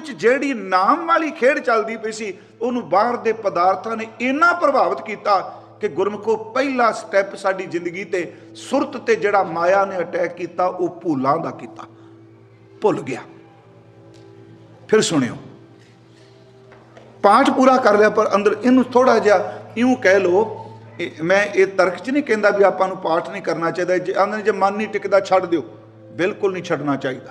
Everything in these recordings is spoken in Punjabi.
ਵਿੱਚ ਜਿਹੜੀ ਨਾਮ ਵਾਲੀ ਖੇਡ ਚੱਲਦੀ ਪਈ ਸੀ, ਉਹਨੂੰ ਬਾਹਰ ਦੇ ਪਦਾਰਥਾਂ ਨੇ ਇੰਨਾ ਪ੍ਰਭਾਵਿਤ ਕੀਤਾ ਕਿ ਗੁਰਮੁਖੋ ਪਹਿਲਾ ਸਟੈਪ ਸਾਡੀ ਜ਼ਿੰਦਗੀ ਤੇ ਸੁਰਤ ਤੇ ਜਿਹੜਾ ਮਾਇਆ ਨੇ ਅਟੈਕ ਕੀਤਾ, ਉਹ ਭੁੱਲਾਂ ਦਾ ਕੀਤਾ। ਭੁੱਲ ਗਿਆ। ਫਿਰ ਸੁਣਿਓ। ਪਾਠ ਪੂਰਾ ਕਰ ਲਿਆ, ਪਰ ਅੰਦਰ ਇਹਨੂੰ ਥੋੜਾ ਜਿਹਾ ਇਉਂ ਕਹਿ ਲੋ ਮੈਂ ਇਹ ਤਰਕ ਚ ਨਹੀਂ ਕਹਿੰਦਾ ਵੀ ਆਪਾਂ ਨੂੰ ਪਾਠ ਨਹੀਂ ਕਰਨਾ ਚਾਹੀਦਾ। ਜੇ ਆਂਦੇ ਜੇ ਮਨ ਨਹੀਂ ਟਿਕਦਾ, ਛੱਡ ਦਿਓ। ਬਿਲਕੁਲ ਨਹੀਂ ਛੱਡਣਾ ਚਾਹੀਦਾ।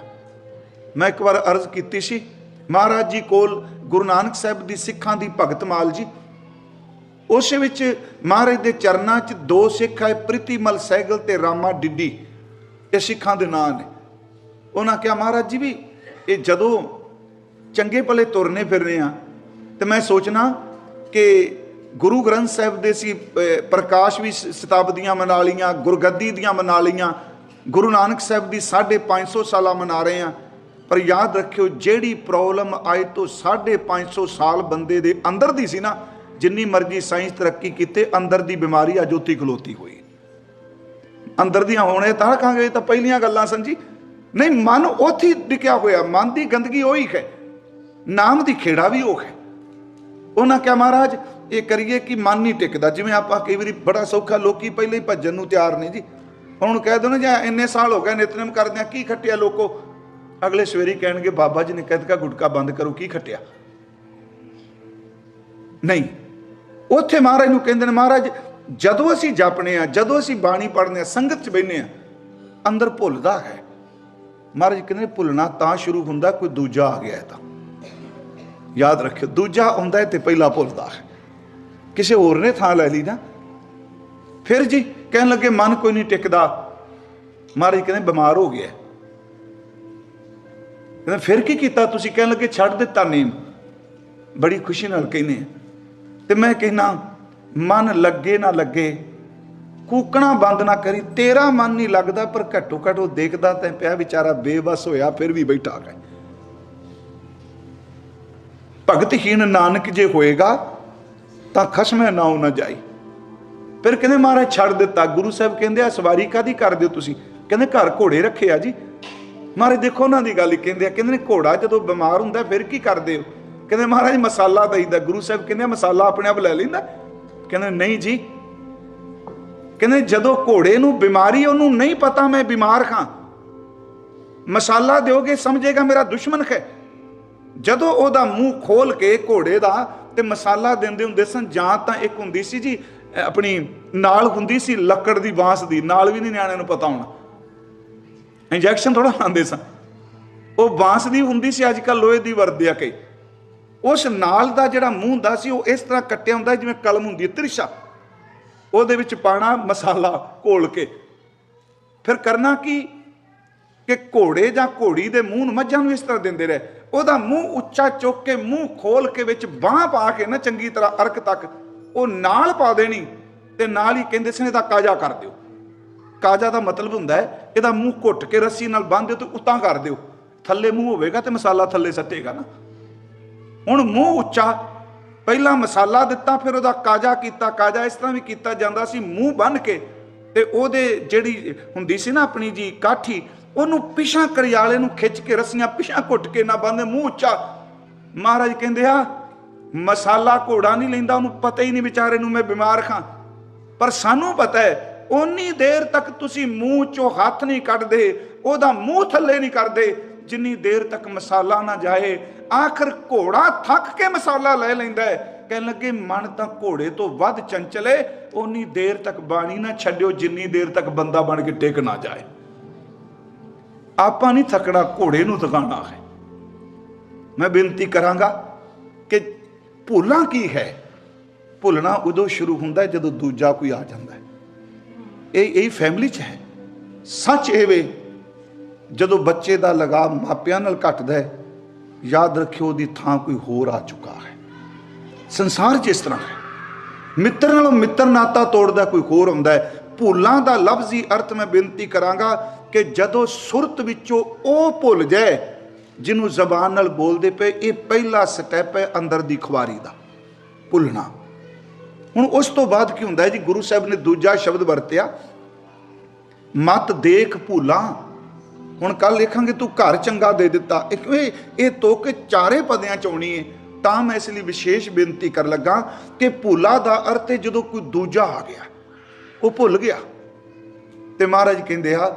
ਮੈਂ ਇੱਕ ਵਾਰ ਅਰਜ਼ ਕੀਤੀ ਸੀ ਮਹਾਰਾਜ ਜੀ ਕੋਲ ਗੁਰੂ ਨਾਨਕ ਸਾਹਿਬ ਦੀ ਸਿੱਖਾਂ ਦੀ ਭਗਤ ਮਾਲ ਜੀ। ਉਸ ਵਿੱਚ ਮਹਾਰਾਜ ਦੇ ਚਰਨਾਂ 'ਚ ਦੋ ਸਿੱਖ ਆਏ, ਪ੍ਰੀਤੀਮਲ ਸਹਿਗਲ ਤੇ ਰਾਮਾ ਡਿੱਡੀ। ਇਹ ਸਿੱਖਾਂ ਦੇ ਨਾਂ ਨੇ। ਉਹਨਾਂ ਕਿਹਾ, ਮਹਾਰਾਜ ਜੀ ਵੀ, ਇਹ ਜਦੋਂ ਚੰਗੇ ਭਲੇ ਤੁਰਨੇ ਫਿਰਨੇ ਆ, ਤੇ ਮੈਂ ਸੋਚਣਾ ਕਿ ਗੁਰੂ ਗ੍ਰੰਥ ਸਾਹਿਬ ਦੇ ਸੀ ਪ੍ਰਕਾਸ਼ ਵੀ ਸ਼ਤਾਬਦੀਆਂ ਮਨਾ ਲੀਆਂ ਗੁਰਗੱਦੀ ਦੀਆਂ ਮਨਾ ਲੀਆਂ ਗੁਰੂ ਨਾਨਕ ਸਾਹਿਬ ਦੀ 550 ਸਾਲਾ ਮਨਾ ਰਹੇ ਆ। ਪਰ ਯਾਦ ਰੱਖਿਓ, ਜਿਹੜੀ ਪ੍ਰੋਬਲਮ ਅੱਜ ਤੋਂ 550 ਸਾਲ ਬੰਦੇ ਦੇ ਅੰਦਰ ਦੀ ਸੀ ਨਾ, ਜਿੰਨੀ ਮਰਜ਼ੀ ਸਾਇੰਸ ਤਰੱਕੀ ਕੀਤੇ, ਅੰਦਰ ਦੀ ਬਿਮਾਰੀ ਅੱਜ ਉੱਥੇ ਖਲੋਤੀ ਹੋਈ। ਅੰਦਰ ਦੀਆਂ ਹੋਣੇ ਤਾਂ ਕਹਾਂਗੇ ਤਾਂ ਪਹਿਲੀਆਂ ਗੱਲਾਂ ਸੰਜੀ ਨਹੀਂ, ਮਨ ਉੱਥੇ ਟਿਕਿਆ ਹੋਇਆ, ਮਨ ਦੀ ਗੰਦਗੀ ਉਹੀ ਹੈ। ਨਾਮ ਦੀ ਖੇੜਾ ਵੀ ਉਹ ਹੈ। ਉਹਨਾਂ ਕਿਹਾ, ਮਹਾਰਾਜ, ਇਹ ਕਰੀਏ ਕਿ ਮਨ ਨਹੀਂ ਟਿਕਦਾ। ਜਿਵੇਂ ਆਪਾਂ ਕਈ ਵਾਰੀ ਬੜਾ ਸੌਖਾ ਲੋਕੀ ਪਹਿਲੇ ਹੀ ਭੱਜਣ ਨੂੰ ਤਿਆਰ ਨੇ ਜੀ। ਹੁਣ ਕਹਿ ਦੋ ਨਾ, ਜਾਂ ਇੰਨੇ ਸਾਲ ਹੋ ਗਏ, ਨਿਤਨੇਮ ਕਰਦੇ ਆ ਕੀ ਖੱਟਿਆ ਲੋਕੋ? ਅਗਲੇ ਸਵੇਰੇ ਕਹਿਣਗੇ, ਬਾਬਾ ਜੀ ਨੇ ਕਹਿ ਦਿੱਤਾ, ਗੁਟਕਾ ਬੰਦ ਕਰੋ, ਕੀ ਖੱਟਿਆ? ਨਹੀਂ। ਉੱਥੇ ਮਹਾਰਾਜ ਨੂੰ ਕਹਿੰਦੇ ਨੇ, ਮਹਾਰਾਜ, ਜਦੋਂ ਅਸੀਂ ਜਪਨੇ ਆ, ਜਦੋਂ ਅਸੀਂ ਬਾਣੀ ਪੜ੍ਹਨੇ ਆ, ਸੰਗਤ 'ਚ ਬੈਠਨੇ ਆ, ਅੰਦਰ ਭੁੱਲਦਾ ਹੈ। ਮਹਾਰਾਜ ਕਹਿੰਦੇ ਭੁੱਲਣਾ ਤਾਂ ਸ਼ੁਰੂ ਹੁੰਦਾ, ਕੋਈ ਦੂਜਾ ਆ ਗਿਆ ਤਾਂ। ਯਾਦ ਰੱਖਿਓ, ਦੂਜਾ ਆਉਂਦਾ ਹੈ ਤੇ ਪਹਿਲਾ ਭੁੱਲਦਾ ਹੈ। ਕਿਸੇ ਹੋਰ ਨੇ ਥਾਂ ਲੈ ਲਈ ਨਾ। ਫਿਰ ਜੀ, ਕਹਿਣ ਲੱਗੇ, ਮਨ ਕੋਈ ਨਹੀਂ ਟਿਕਦਾ। ਮਹਾਰਾਜ ਕਹਿੰਦੇ, ਬਿਮਾਰ ਹੋ ਗਿਆ। ਕਹਿੰਦੇ, ਫਿਰ ਕੀ ਕੀਤਾ ਤੁਸੀਂ? ਕਹਿਣ ਲੱਗੇ, ਛੱਡ ਦਿੱਤਾ ਨੀਮ। ਬੜੀ ਖੁਸ਼ੀ ਨਾਲ ਕਹਿੰਦੇ ਤੇ ਮੈਂ ਕਹਿਣਾ ਮਨ ਲੱਗੇ ਨਾ ਲੱਗੇ, ਕੂਕਣਾ ਬੰਦ ਨਾ ਕਰੀ, ਤੇਰਾ ਮਨ ਨਹੀਂ ਲੱਗਦਾ, ਪਰ ਘੱਟੋ ਘੱਟ ਉਹ ਦੇਖਦਾ ਤੇ ਪਿਆ, ਵਿਚਾਰਾ ਬੇਬਸ ਹੋਇਆ, ਫਿਰ ਵੀ ਬੈਠਾ ਹੈ ਭਗਤਹੀਣ ਨਾਨਕ ਜੇ ਹੋਏਗਾ, ਤਾਂ ਖਸਮੇ ਨਾਉ ਨਾ ਜਾਈ। ਫਿਰ ਕਹਿੰਦੇ, ਮਹਾਰਾਜ, ਛੱਡ ਦਿੱਤਾ। ਗੁਰੂ ਸਾਹਿਬ ਕਹਿੰਦੇ ਆ ਸਵਾਰੀ ਕਾਦੀ ਕਰਦੇ ਹੋ ਤੁਸੀਂ? ਕਹਿੰਦੇ, ਘਰ ਘੋੜੇ ਰੱਖੇ ਆ ਜੀ ਮਹਾਰਾਜ ਦੇਖੋ ਉਹਨਾਂ ਦੀ ਗੱਲ ਹੀ ਕਹਿੰਦੇ ਆ, ਕਹਿੰਦੇ ਨੇ ਘੋੜਾ ਜਦੋਂ ਬਿਮਾਰ ਹੁੰਦਾ ਫਿਰ ਕੀ ਕਰਦੇ ਹੋ? ਕਹਿੰਦੇ ਮਹਾਰਾਜ ਮਸਾਲਾ ਦਈਦਾ, ਗੁਰੂ ਸਾਹਿਬ ਕਹਿੰਦੇ ਮਸਾਲਾ ਆਪਣੇ ਆਪ ਲੈ ਲੈਂਦਾ। ਕਹਿੰਦੇ ਨਹੀਂ ਜੀ। ਕਹਿੰਦੇ ਜਦੋਂ ਘੋੜੇ ਨੂੰ ਬਿਮਾਰੀ ਉਹਨੂੰ ਨਹੀਂ ਪਤਾ ਮੈਂ ਬਿਮਾਰ ਹਾਂ। ਮਸਾਲਾ ਦਿਓਗੇ, ਸਮਝੇਗਾ ਮੇਰਾ ਦੁਸ਼ਮਣ ਹੈ ਜਦੋਂ ਉਹਦਾ ਮੂੰਹ ਖੋਲ ਕੇ ਘੋੜੇ ਦਾ ਤੇ ਮਸਾਲਾ ਦਿੰਦੇ ਹੁੰਦੇ ਸਨ, ਜਾਂ ਤਾਂ ਇੱਕ ਹੁੰਦੀ ਸੀ ਜੀ ਆਪਣੀ ਨਾਲ ਹੁੰਦੀ ਸੀ, ਲੱਕੜ ਦੀ ਬਾਂਸ ਦੀ, ਨਾਲ ਵੀ ਨਹੀਂ ਨਿਆਣਿਆਂ ਨੂੰ ਪਤਾ ਹੋਣਾ। ਇੰਜੈਕਸ਼ਨ ਥੋੜਾ ਲਾਉਂਦੇ ਸਾਂ। ਉਹ ਬਾਂਸ ਦੀ ਹੁੰਦੀ ਸੀ ਅੱਜ ਕੱਲ ਲੋਹੇ ਦੀ ਵਰਤਦੇ ਆ ਕਈ ਉਸ ਨਾਲ ਦਾ ਜਿਹੜਾ ਮੂੰਹ ਹੁੰਦਾ ਸੀ, ਉਹ ਇਸ ਤਰ੍ਹਾਂ ਕੱਟਿਆ ਹੁੰਦਾ ਜਿਵੇਂ ਕਲਮ ਹੁੰਦੀ ਹੈ, ਤ੍ਰਿਸ਼ਾ। ਉਹਦੇ ਵਿੱਚ ਪਾਣਾ ਮਸਾਲਾ ਘੋਲ ਕੇ। ਫਿਰ ਕਰਨਾ ਕੀ? ਕਿ ਘੋੜੇ ਜਾਂ ਘੋੜੀ ਦੇ ਮੂੰਹ ਨੂੰ ਮੱਝਾਂ ਨੂੰ ਇਸ ਤਰ੍ਹਾਂ ਦਿੰਦੇ ਰਹੇ। ਉਹਦਾ ਮੂੰਹ ਉੱਚਾ ਚੁੱਕ ਕੇ, ਮੂੰਹ ਖੋਲ ਕੇ ਵਿੱਚ ਬਾਹ ਪਾ ਕੇ ਨਾ, ਚੰਗੀ ਤਰ੍ਹਾਂ ਅਰਕ ਤੱਕ, ਉਹ ਨਾਲ ਪਾ ਦੇਣੀ ਤੇ ਨਾਲ ਹੀ ਕਹਿੰਦੇ ਸੀ ਇਹਦਾ ਕਾਜਾ ਕਰ ਦਿਓ। ਕਾਜਾ ਦਾ ਮਤਲਬ ਹੁੰਦਾ ਹੈ, ਇਹਦਾ ਮੂੰਹ ਘੁੱਟ ਕੇ ਰੱਸੀ ਨਾਲ ਬੰਨ੍ਹ ਦਿਓ ਤੇ ਉਤਾਂ ਕਰ ਦਿਓ। ਥੱਲੇ ਮੂੰਹ ਹੋਵੇਗਾ ਤੇ ਮਸਾਲਾ ਥੱਲੇ ਸੱਟੇਗਾ ਨਾ। ਹੁਣ ਮੂੰਹ ਉੱਚਾ, ਪਹਿਲਾਂ ਮਸਾਲਾ ਦਿੱਤਾ, ਫਿਰ ਉਹਦਾ ਕਾਜਾ ਕੀਤਾ, ਕਾਜਾ ਇਸ ਤਰ੍ਹਾਂ ਵੀ ਕੀਤਾ ਜਾਂਦਾ ਸੀ, ਮੂੰਹ ਬੰਨ ਕੇ ਤੇ ਉਹਦੇ ਜਿਹੜੀ ਹੁੰਦੀ ਸੀ ਨਾ ਆਪਣੀ ਜੀ ਕਾਠੀ, ਉਹਨੂੰ ਪਿਛਾਂ ਕਰਿਆਲੇ ਨੂੰ ਖਿੱਚ ਕੇ ਰੱਸੀਆਂ ਪਿਛਾਂ ਘੁੱਟ ਕੇ ਨਾ ਬੰਦੇ ਮੂੰਹ ਉੱਚਾ। ਮਹਾਰਾਜ ਕਹਿੰਦੇ ਆ, ਮਸਾਲਾ ਘੋੜਾ ਨਹੀਂ ਲੈਂਦਾ, ਉਹਨੂੰ ਪਤਾ ਹੀ ਨਹੀਂ ਵਿਚਾਰੇ ਨੂੰ ਮੈਂ ਬਿਮਾਰ ਖਾਂ। ਪਰ ਸਾਨੂੰ ਪਤਾ ਹੈ ਉਨੀ ਦੇਰ ਤੱਕ ਤੁਸੀਂ ਮੂੰਹ ਚੋਂ ਹੱਥ ਨਹੀਂ ਕੱਢਦੇ, ਉਹਦਾ ਮੂੰਹ ਥੱਲੇ ਨਹੀਂ ਕਰਦੇ। ਜਿੰਨੀ ਦੇਰ ਤੱਕ ਮਸਾਲਾ ਨਾ ਜਾਏ, ਆਖਰ ਘੋੜਾ ਥੱਕ ਕੇ ਮਸਾਲਾ ਲੈ ਲੈਂਦਾ ਹੈ। ਕਹਿਣ ਲੱਗੇ, ਮਨ ਤਾਂ ਘੋੜੇ ਤੋਂ ਵੱਧ ਚੰਚਲ ਹੈ ਓਨੀ ਦੇਰ ਤੱਕ ਬਾਣੀ ਨਾ ਛੱਡਿਓ, ਜਿੰਨੀ ਦੇਰ ਤੱਕ ਬੰਦਾ ਬਣ ਕੇ ਟਿਕ ਨਾ ਜਾਏ। ਆਪਾਂ ਨਹੀਂ ਥਕਣਾ, ਘੋੜੇ ਨੂੰ ਥਕਾਣਾ ਹੈ। ਮੈਂ ਬੇਨਤੀ ਕਰਾਂਗਾ ਕਿ ਭੁੱਲਾਂ ਕੀ ਹੈ? ਭੁੱਲਣਾ ਉਦੋਂ ਸ਼ੁਰੂ ਹੁੰਦਾ ਜਦੋਂ ਦੂਜਾ ਕੋਈ ਆ ਜਾਂਦਾ ਇਹ ਇਹ ਫੈਮਿਲੀ 'ਚ ਹੈ। ਸੱਚ ਇਹ ਵੇ, ਜਦੋਂ ਬੱਚੇ ਦਾ ਲਗਾਵ ਮਾਪਿਆਂ ਨਾਲ ਘਟਦਾ ਹੈ, ਯਾਦ ਰੱਖਿਓ ਉਹਦੀ ਥਾਂ ਕੋਈ ਹੋਰ ਆ ਚੁੱਕਾ ਹੈ। ਸੰਸਾਰ 'ਚ ਇਸ ਤਰ੍ਹਾਂ ਹੈ। ਮਿੱਤਰ ਨਾਲੋਂ ਮਿੱਤਰ ਨਾਤਾ ਤੋੜਦਾ ਕੋਈ ਹੋਰ ਹੁੰਦਾ ਹੈ। ਭੁੱਲਾਂ ਦਾ ਲਫ਼ਜ਼ ਹੀ ਅਰਥ ਮੈਂ ਬੇਨਤੀ ਕਰਾਂਗਾ ਕਿ ਜਦੋਂ ਸੁਰਤ ਵਿੱਚੋਂ ਉਹ ਭੁੱਲ ਜਾਏ, ਜਿਹਨੂੰ ਜ਼ਬਾਨ ਨਾਲ ਬੋਲਦੇ ਪਏ, ਇਹ ਪਹਿਲਾ ਸਟੈਪ ਹੈ ਅੰਦਰ ਦੀ ਖੁਆਰੀ ਦਾ ਭੁੱਲਣਾ। ਹੁਣ ਉਸ ਤੋਂ ਬਾਅਦ ਕੀ ਹੁੰਦਾ ਹੈ ਜੀ, ਗੁਰੂ ਸਾਹਿਬ ਨੇ ਦੂਜਾ ਸ਼ਬਦ ਵਰਤਿਆ, ਮਤ ਦੇਖ ਭੂਲਾਂ, ਹੁਣ ਕੱਲ ਲਿਖਾਂਗੇ ਤੂੰ ਘਰ ਚੰਗਾ ਦੇ ਦਿੱਤਾ। ਇਹ ਇਹ ਤੁਕ ਚਾਰੇ ਪਦਿਆਂ ਚ ਆਉਣੀ ਹੈ ਤਾਂ ਮੈਂ ਇਸ ਲਈ ਵਿਸ਼ੇਸ਼ ਬੇਨਤੀ ਕਰ ਲੱਗਾ ਕਿ ਭੁੱਲਾ ਦਾ ਅਰਥ ਹੈ ਜਦੋਂ ਕੋਈ ਦੂਜਾ ਆ ਗਿਆ, ਉਹ ਭੁੱਲ ਗਿਆ। ਤੇ ਮਹਾਰਾਜ ਕਹਿੰਦੇ ਆ,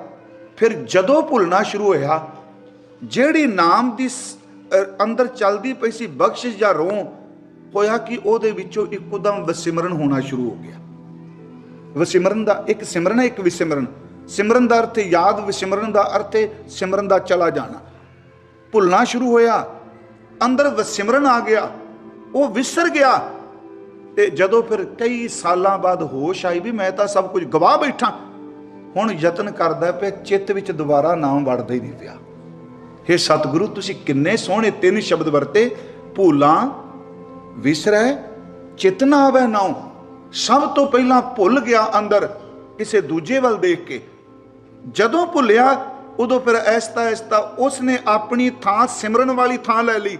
ਫਿਰ ਜਦੋਂ ਭੁੱਲਣਾ ਸ਼ੁਰੂ ਹੋਇਆ, ਜਿਹੜੀ ਨਾਮ ਦੀ ਅੰਦਰ ਚੱਲਦੀ ਪਈ ਸੀ ਬਖਸ਼ਿਸ਼ ਜਾਂ ਰੋਹ ਹੋਇਆ ਕਿ ਉਹਦੇ ਵਿੱਚੋਂ ਇੱਕਦਮ ਵਸਿਮਰਨ ਹੋਣਾ ਸ਼ੁਰੂ ਹੋ ਗਿਆ। ਵਸਿਮਰਨ ਦਾ ਇੱਕ ਸਿਮਰਨ ਹੈ, ਇੱਕ ਵਿਸਿਮਰਨ। ਸਿਮਰਨ ਦਾ ਅਰਥ ਯਾਦ, ਵਿਸਿਮਰਨ ਦਾ ਅਰਥ ਹੈ ਸਿਮਰਨ ਦਾ ਚਲਾ ਜਾਣਾ। ਭੁੱਲਣਾ ਸ਼ੁਰੂ ਹੋਇਆ, ਅੰਦਰ ਵਸਿਮਰਨ ਆ ਗਿਆ, ਉਹ ਵਿਸਰ ਗਿਆ। ਤੇ ਜਦੋਂ ਫਿਰ ਕਈ ਸਾਲਾਂ ਬਾਅਦ ਹੋਸ਼ ਆਈ ਵੀ ਮੈਂ ਤਾਂ ਸਭ ਕੁਝ ਗਵਾ ਬੈਠਾ। ਹੁਣ ਯਤਨ ਕਰਦਾ ਪਿਆ, ਚਿੱਤ ਵਿੱਚ ਦੁਬਾਰਾ ਨਾਮ ਵੜਦਾ ਹੀ ਨਹੀਂ ਪਿਆ। हे ਸਤਿਗੁਰੂ, ਤੁਸੀਂ ਕਿੰਨੇ ਸੋਹਣੇ ਤਿੰਨ ਸ਼ਬਦ ਵਰਤੇ, ਭੂਲਾਂ ਵਿਸਰੈ ਚਿਤ ਨਾ ਆਵੇ ਨਾਉ। ਸਭ ਤੋਂ ਪਹਿਲਾਂ ਭੁੱਲ ਗਿਆ ਅੰਦਰ, ਕਿਸੇ ਦੂਜੇ ਵੱਲ ਦੇਖ ਕੇ। ਜਦੋਂ ਭੁੱਲਿਆ, ਉਦੋਂ ਫਿਰ ਐਸਤਾ ਐਸਤਾ ਉਸਨੇ ਆਪਣੀ ਥਾਂ ਸਿਮਰਨ ਵਾਲੀ ਥਾਂ ਲੈ ਲਈ।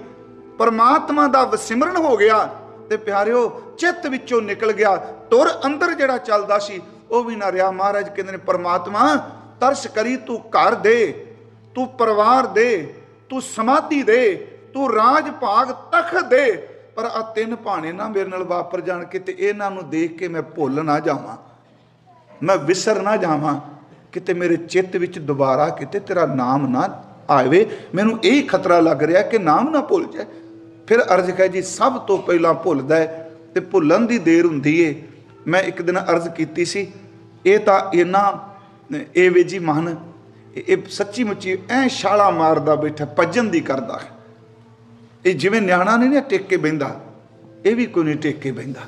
ਪਰਮਾਤਮਾ ਦਾ ਵਸਿਮਰਨ ਹੋ ਗਿਆ ਤੇ ਪਿਆਰਿਓ, ਚਿੱਤ ਵਿੱਚੋਂ ਨਿਕਲ ਗਿਆ। ਤੁਰ ਅੰਦਰ ਜਿਹੜਾ ਚੱਲਦਾ ਸੀ, ਉਹ ਵੀ ਨਾ ਰਿਹਾ। ਮਹਾਰਾਜ ਕਹਿੰਦੇ ਨੇ, ਪਰਮਾਤਮਾ, ਤਰਸ ਕਰੀ ਤੂੰ ਘਰ ਦੇ, ਤੂੰ ਪਰਿਵਾਰ ਦੇ, ਤੂੰ ਸਮਾਧੀ ਦੇ, ਤੂੰ ਰਾਜ ਭਾਗ ਤਖਤ ਦੇ ਪਰ ਆ ਤਿੰਨ ਭਾਣੇ ਨਾ ਮੇਰੇ ਨਾਲ ਵਾਪਰ ਜਾਣ ਕਿਤੇ ਇਹਨਾਂ ਨੂੰ ਦੇਖ ਕੇ ਮੈਂ ਭੁੱਲ ਨਾ ਜਾਵਾਂ। ਮੈਂ ਵਿਸਰ ਨਾ ਜਾਵਾਂ ਕਿਤੇ ਮੇਰੇ ਚਿੱਤ ਵਿੱਚ ਦੁਬਾਰਾ ਕਿਤੇ ਤੇਰਾ ਨਾਮ ਨਾ ਆਵੇ। ਮੈਨੂੰ ਇਹ ਖਤਰਾ ਲੱਗ ਰਿਹਾ ਕਿ ਨਾਮ ਨਾ ਭੁੱਲ ਜਾਏ। ਫਿਰ ਅਰਜ਼ ਕਹੇ, ਜੀ, ਸਭ ਤੋਂ ਪਹਿਲਾਂ ਭੁੱਲਦਾ ਹੈ ਤੇ ਭੁੱਲਣ ਦੀ ਦੇਰ ਹੁੰਦੀ ਏ। ਮੈਂ ਇੱਕ ਦਿਨ ਅਰਜ਼ ਕੀਤੀ ਸੀ, ਇਹ ਤਾਂ ਇਹਨਾਂ, ਇਹ ਵੇ ਜੀ ਮਨ ਇਹ ਇਹ ਸੱਚੀ ਮੁੱਚੀ ਐ ਛਾਲਾ ਮਾਰਦਾ ਬੈਠਾ, ਭੱਜਣ ਦੀ ਕਰਦਾ ਹੈ। ਇਹ ਜਿਵੇਂ ਨਿਆਣਾ ਨਹੀਂ ਨਾ ਟਿਕ ਕੇ ਬਹਿੰਦਾ, ਇਹ ਵੀ ਕੋਈ ਨਹੀਂ ਟਿਕ ਕੇ ਬਹਿੰਦਾ,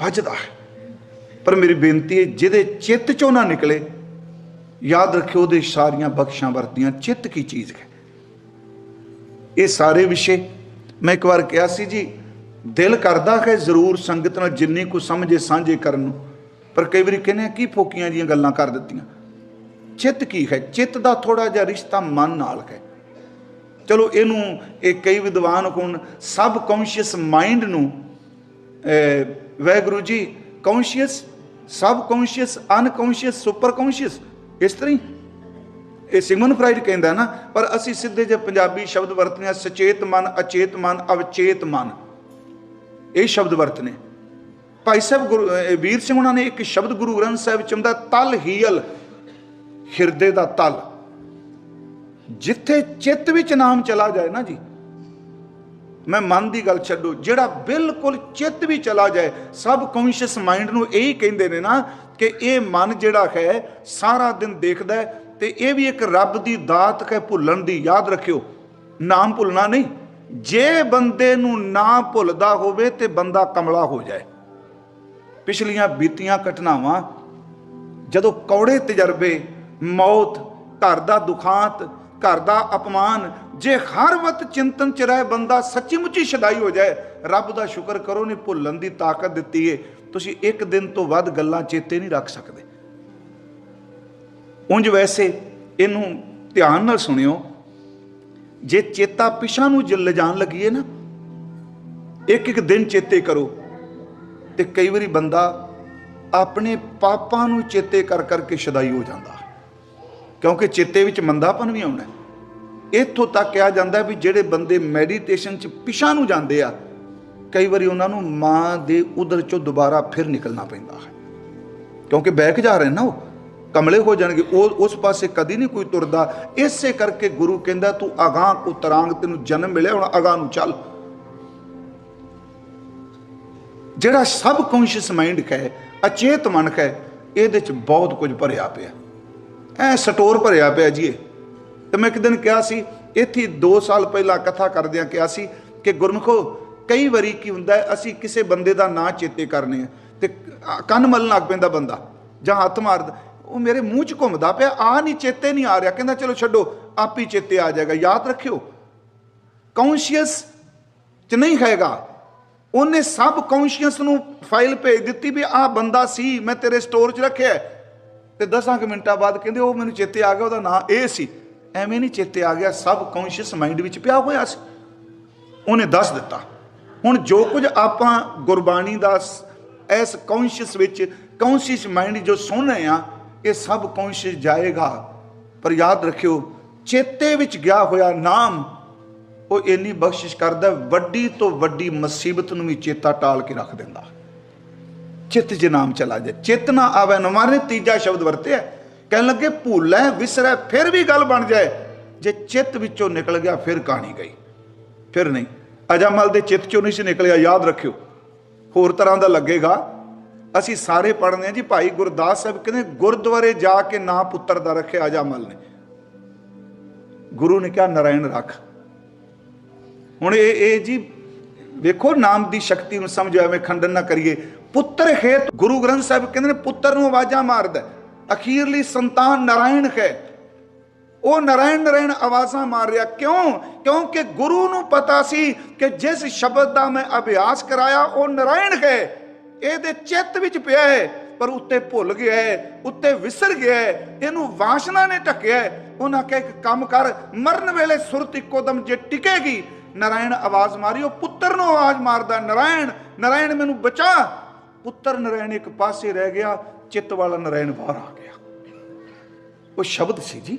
ਭੱਜਦਾ ਹੈ। ਪਰ ਮੇਰੀ ਬੇਨਤੀ ਹੈ, ਜਿਹਦੇ ਚਿੱਤ ਚੋਂ ਨਾ ਨਿਕਲੇ, ਯਾਦ ਰੱਖਿਓ ਉਹਦੇ ਸਾਰੀਆਂ ਬਖਸ਼ਾਂ ਵਰਤੀਆਂ, ਚਿੱਤ ਕੀ ਚੀਜ਼ ਹੈ। ਇਹ ਸਾਰੇ ਵਿਸ਼ੇ, ਮੈਂ ਇੱਕ ਵਾਰ ਕਿਹਾ ਸੀ ਜੀ, ਦਿਲ ਕਰਦਾ ਹੈ ਜ਼ਰੂਰ ਸੰਗਤ ਨਾਲ ਜਿੰਨੀ ਕੁ ਸਮਝੇ ਸਾਂਝੇ ਕਰਨ ਨੂੰ, ਪਰ ਕਈ ਵਾਰੀ ਕਹਿੰਦੇ ਆ, ਕੀ ਫੋਕੀਆਂ ਜੀਆਂ ਗੱਲਾਂ ਕਰ ਦਿੱਤੀਆਂ? ਚਿੱਤ ਕੀ ਹੈ? ਚਿੱਤ ਦਾ ਥੋੜਾ ਜਿਹਾ ਰਿਸ਼ਤਾ ਮਨ ਨਾਲ ਹੈ। ਚਲੋ ਇਹਨੂੰ, ਇਹ ਕਈ ਵਿਦਵਾਨ ਕੋਣ ਸਬ ਕੌਂਸ਼ੀਅਸ ਮਾਈਂਡ ਨੂੰ Waheguru ji, conscious, subconscious, unconscious, super conscious, ਇਸ ਤਰ੍ਹਾਂ ਹੀ। ਇਹ ਸਿਗਮਨ ਫਰਾਈਡ ਕਹਿੰਦਾ ਨਾ, ਪਰ ਅਸੀਂ ਸਿੱਧੇ ਜੇ ਪੰਜਾਬੀ ਸ਼ਬਦ ਵਰਤਨੇ ਆ ਸਚੇਤ ਮਨ, ਅਚੇਤ ਮਨ, ਅਵਚੇਤ ਮਨ। ਇਹ ਸ਼ਬਦ ਵਰਤਨੇ। ਭਾਈ ਸਾਹਿਬ ਗੁਰੂ ਵੀਰ ਸਿੰਘ ਉਹਨਾਂ ਨੇ ਇੱਕ ਸ਼ਬਦ ਗੁਰੂ ਗ੍ਰੰਥ ਸਾਹਿਬ ਚ ਤਲ ਹੀਲ ਹਿਰਦੇ ਦਾ ਤਲ। ਜਿੱਥੇ ਚਿੱਤ ਵਿੱਚ ਨਾਮ ਚਲਾ ਜਾਏ ਨਾ ਜੀ, ਮੈਂ ਮਨ ਦੀ ਗੱਲ ਛੱਡੋ, ਜਿਹੜਾ ਬਿਲਕੁਲ ਚਿੱਤ ਵੀ ਚਲਾ ਜਾਏ ਸਬ ਕੌਂਸ਼ੀਅਸ ਮਾਈਂਡ ਨੂੰ ਇਹੀ ਕਹਿੰਦੇ ਨੇ ਨਾ ਕਿ ਇਹ ਮਨ ਜਿਹੜਾ ਹੈ, ਸਾਰਾ ਦਿਨ ਦੇਖਦਾ ਤੇ ਇਹ ਵੀ ਇੱਕ ਰੱਬ ਦੀ ਦਾਤ ਹੈ, ਭੁੱਲਣ ਦੀ, ਯਾਦ ਰੱਖਿਓ। ਨਾਮ ਭੁੱਲਣਾ ਨਹੀਂ। ਜੇ ਬੰਦੇ ਨੂੰ ਨਾ ਭੁੱਲਦਾ ਹੋਵੇ ਤੇ ਬੰਦਾ ਕਮਲਾ ਹੋ ਜਾਏ। ਪਿਛਲੀਆਂ ਬੀਤੀਆਂ ਘਟਨਾਵਾਂ, ਜਦੋਂ ਕੌੜੇ ਤਜਰਬੇ, ਮੌਤ, ਘਰ ਦਾ ਦੁਖਾਂਤ ਘਰ ਦਾ ਅਪਮਾਨ, ਜੇ ਹਰ ਵਕਤ ਚਿੰਤਨ ਚ ਰਹੇ ਬੰਦਾ ਸੱਚੀ ਮੁੱਚੀ ਸ਼ਦਾਈ ਹੋ ਜਾਏ, ਰੱਬ ਦਾ ਸ਼ੁਕਰ ਕਰੋ ਨੇ ਭੁੱਲਣ ਦੀ ਤਾਕਤ ਦਿੱਤੀ ਏ ਤੁਸੀਂ ਇੱਕ ਦਿਨ ਤੋਂ ਵੱਧ ਗੱਲਾਂ ਚੇਤੇ ਨਹੀਂ ਰੱਖ ਸਕਦੇ ਉਂਝ ਵੈਸੇ ਇਹਨੂੰ ਧਿਆਨ ਨਾਲ ਸੁਣਿਓ, ਜੇ ਚੇਤਾ ਪਿਛਾਂ ਨੂੰ ਜਿ ਲਿਜਾਣ ਲੱਗੀਏ ਨਾ ਇੱਕ ਇੱਕ ਦਿਨ ਚੇਤੇ ਕਰੋ, ਤੇ ਕਈ ਵਾਰੀ ਬੰਦਾ ਆਪਣੇ ਪਾਪਾਂ ਨੂੰ ਚੇਤੇ ਕਰ ਕਰਕੇ ਸ਼ਦਾਈ ਹੋ ਜਾਂਦਾ ਹੈ। ਕਿਉਂਕਿ ਚੇਤੇ ਵਿੱਚ ਮੰਦਾਪਨ ਵੀ ਆਉਣਾ ਇੱਥੋਂ ਤੱਕ ਕਿਹਾ ਜਾਂਦਾ ਵੀ ਜਿਹੜੇ ਬੰਦੇ ਮੈਡੀਟੇਸ਼ਨ 'ਚ ਪਿਛਾਂ ਨੂੰ ਜਾਂਦੇ ਆ, ਕਈ ਵਾਰੀ ਉਹਨਾਂ ਨੂੰ ਮਾਂ ਦੇ ਉਦਰ 'ਚੋਂ ਦੁਬਾਰਾ ਫਿਰ ਨਿਕਲਣਾ ਪੈਂਦਾ ਹੈ। ਕਿਉਂਕਿ ਬੈਕ ਜਾ ਰਹੇ ਨਾ ਉਹ, ਕਮਲੇ ਹੋ ਜਾਣਗੇ, ਉਹ ਉਸ ਪਾਸੇ ਕਦੀ ਨਹੀਂ ਕੋਈ ਤੁਰਦਾ। ਇਸੇ ਕਰਕੇ ਗੁਰੂ ਕਹਿੰਦਾ, ਤੂੰ ਅਗਾਹ ਕੋ ਤਰਾਂਗ ਤੈਨੂੰ ਜਨਮ ਮਿਲਿਆ, ਹੁਣ ਅਗਾਹ ਨੂੰ ਚੱਲ। ਜਿਹੜਾ ਸਬ ਕੌਂਸ਼ੀਅਸ ਮਾਈਂਡ ਹੈ ਅਚੇਤ ਮਨ ਹੈ ਇਹਦੇ ਚ ਬਹੁਤ ਕੁਝ ਭਰਿਆ ਪਿਆ। ਐ ਸਟੋਰ ਭਰਿਆ ਪਿਆ ਜੀ ਇਹ ਤੇ ਮੈਂ ਇੱਕ ਦਿਨ ਕਿਹਾ ਸੀ, ਇੱਥੇ 2 ਸਾਲ ਪਹਿਲਾਂ ਕਥਾ ਕਰਦਿਆਂ ਕਿਹਾ ਸੀ ਕਿ ਗੁਰਮਖੋ, ਕਈ ਵਾਰੀ ਕੀ ਹੁੰਦਾ ਅਸੀਂ ਕਿਸੇ ਬੰਦੇ ਦਾ ਨਾਂ ਚੇਤੇ ਕਰਨੇ ਆ ਤੇ ਕੰਨ ਮਲਣ ਲੱਗ ਪੈਂਦਾ ਬੰਦਾ ਜਾਂ ਹੱਥ ਮਾਰਦਾ। ਉਹ ਮੇਰੇ ਮੂੰਹ 'ਚ ਘੁੰਮਦਾ ਪਿਆ, ਆ ਨਹੀਂ ਚੇਤੇ ਨਹੀਂ ਆ ਰਿਹਾ। ਕਹਿੰਦਾ, ਚਲੋ ਛੱਡੋ, ਆਪ ਹੀ ਚੇਤੇ ਆ ਜਾਏਗਾ। ਯਾਦ ਰੱਖਿਓ ਕੌਂਸ਼ੀਅਸ ਚ ਨਹੀਂ ਹੈਗਾ। ਉਹਨੇ ਸਭ ਕੌਂਸ਼ੀਅਸ ਨੂੰ ਫਾਈਲ ਭੇਜ ਦਿੱਤੀ ਵੀ ਆਹ ਬੰਦਾ ਸੀ, ਮੈਂ ਤੇਰੇ ਸਟੋਰ 'ਚ ਰੱਖਿਆ ਤੇ 10 ਕੁ ਮਿੰਟਾਂ ਬਾਅਦ ਕਹਿੰਦੇ ਉਹ ਮੈਨੂੰ ਚੇਤੇ ਆ ਗਿਆ, ਉਹਦਾ ਨਾਂ ਇਹ ਸੀ। ਐਵੇਂ ਨਹੀਂ ਚੇਤੇ ਆ ਗਿਆ ਸਬ ਕੌਂਸ਼ੀਅਸ ਮਾਈਂਡ ਵਿੱਚ ਪਿਆ ਹੋਇਆ ਸੀ। ਉਹਨੇ ਦੱਸ ਦਿੱਤਾ, ਹੁਣ ਜੋ ਕੁਝ ਆਪਾਂ ਗੁਰਬਾਣੀ ਦਾ ਸ- ਇਸ ਕੌਂਸ਼ੀਅਸ ਵਿੱਚ ਕੌਂਸ਼ੀਅਸ ਮਾਈਂਡ ਜੋ ਸੁਣ ਰਹੇ ਆ ਇਹ ਸਭ ਕੌਂਸ਼ੀਅਸ ਜਾਏਗਾ। ਪਰ ਯਾਦ ਰੱਖਿਓ, ਚੇਤੇ ਵਿੱਚ ਗਿਆ ਹੋਇਆ ਨਾਮ, ਉਹ ਇੰਨੀ ਬਖਸ਼ਿਸ਼ ਕਰਦਾ, ਵੱਡੀ ਤੋਂ ਵੱਡੀ ਮੁਸੀਬਤ ਨੂੰ ਵੀ ਚੇਤਾ ਟਾਲ ਕੇ ਰੱਖ ਦਿੰਦਾ। ਚਿੱਤ ਜੇ ਚਲਾ ਜਾਏ ਚਿੱਤ ਨਾ ਆਵੇ ਨਾ ਮਾਰੇ, ਤੀਜਾ ਸ਼ਬਦ ਵਰਤਿਆ। ਕਹਿਣ ਲੱਗੇ, ਭੁੱਲੈ, ਵਿਸਰੈ, ਫਿਰ ਵੀ ਗੱਲ ਬਣ ਜਾਏ। ਜੇ ਚਿੱਤ ਵਿੱਚੋਂ ਨਿਕਲ ਗਿਆ, ਫਿਰ ਕਹਾਣੀ ਗਈ? ਫਿਰ ਨਹੀਂ। ਅਜਾਮਲ ਦੇ ਚਿੱਤ ਚੋਂ ਨਹੀਂ ਸੀ ਨਿਕਲਿਆ, ਯਾਦ ਰੱਖਿਓ। ਹੋਰ ਤਰ੍ਹਾਂ ਦਾ ਲੱਗੇਗਾ। ਅਸੀਂ ਸਾਰੇ ਪੜ੍ਹਦੇ ਹਾਂ ਜੀ, ਭਾਈ ਗੁਰਦਾਸ ਸਾਹਿਬ ਕਹਿੰਦੇ, ਗੁਰਦੁਆਰੇ ਜਾ ਕੇ ਨਾਂ ਪੁੱਤਰ ਦਾ ਰੱਖਿਆ ਅਜਾਮਲ ਨੇ। ਗੁਰੂ ਨੇ ਕਿਹਾ, ਨਰਾਇਣ ਰੱਖ। ਹੁਣ ਇਹ ਇਹ ਜੀ ਵੇਖੋ, ਨਾਮ ਦੀ ਸ਼ਕਤੀ ਨੂੰ ਸਮਝੋ, ਐਵੇਂ ਖੰਡਨ ਨਾ ਕਰੀਏ। ਪੁੱਤਰ ਖੇਤ ਗੁਰੂ ਗ੍ਰੰਥ ਸਾਹਿਬ ਕਹਿੰਦੇ ਨੇ, ਪੁੱਤਰ ਨੂੰ ਆਵਾਜ਼ਾਂ ਮਾਰਦਾ ਅਖੀਰਲੀ ਸੰਤਾਨ ਨਾਰਾਇਣ ਹੈ। ਉਹ ਨਾਰਾਇਣ ਨਾਰਾਇਣ ਆਵਾਜ਼ਾਂ ਮਾਰ ਰਿਹਾ। ਕਿਉਂ? ਕਿਉਂਕਿ ਗੁਰੂ ਨੂੰ ਪਤਾ ਸੀ ਕਿ ਜਿਸ ਸ਼ਬਦ ਦਾ ਮੈਂ ਅਭਿਆਸ ਕਰਾਇਆ, ਉਹ ਨਾਰਾਇਣ ਹੈ। ਇਹਦੇ ਚਿੱਤ ਵਿੱਚ ਪਿਆ ਹੈ, ਪਰ ਉੱਤੇ ਭੁੱਲ ਗਿਆ ਹੈ, ਉੱਤੇ ਵਿਸਰ ਗਿਆ ਹੈ, ਇਹਨੂੰ ਵਾਸ਼ਨਾ ਨੇ ਢੱਕਿਆ ਹੈ। ਉਹਨਾਂ ਕਿਹਾ, ਇੱਕ ਕੰਮ ਕਰ, ਮਰਨ ਵੇਲੇ ਸੁਰਤ ਇੱਕੋ ਦਮ ਜੇ ਟਿਕੇਗੀ ਨਾਰਾਇਣ ਆਵਾਜ਼ ਮਾਰੀ, ਉਹ ਪੁੱਤਰ ਨੂੰ ਆਵਾਜ਼ ਮਾਰਦਾ, ਨਾਰਾਇਣ ਨਾਰਾਇਣ ਮੈਨੂੰ ਬਚਾ। ਪੁੱਤਰ ਨਾਰਾਇਣ ਇੱਕ ਪਾਸੇ ਰਹਿ ਗਿਆ, ਚਿੱਤ ਵਾਲਾ ਨਾਰਾਇਣ ਬਾਹਰ ਆ ਗਿਆ। ਉਹ ਸ਼ਬਦ ਸੀ ਜੀ।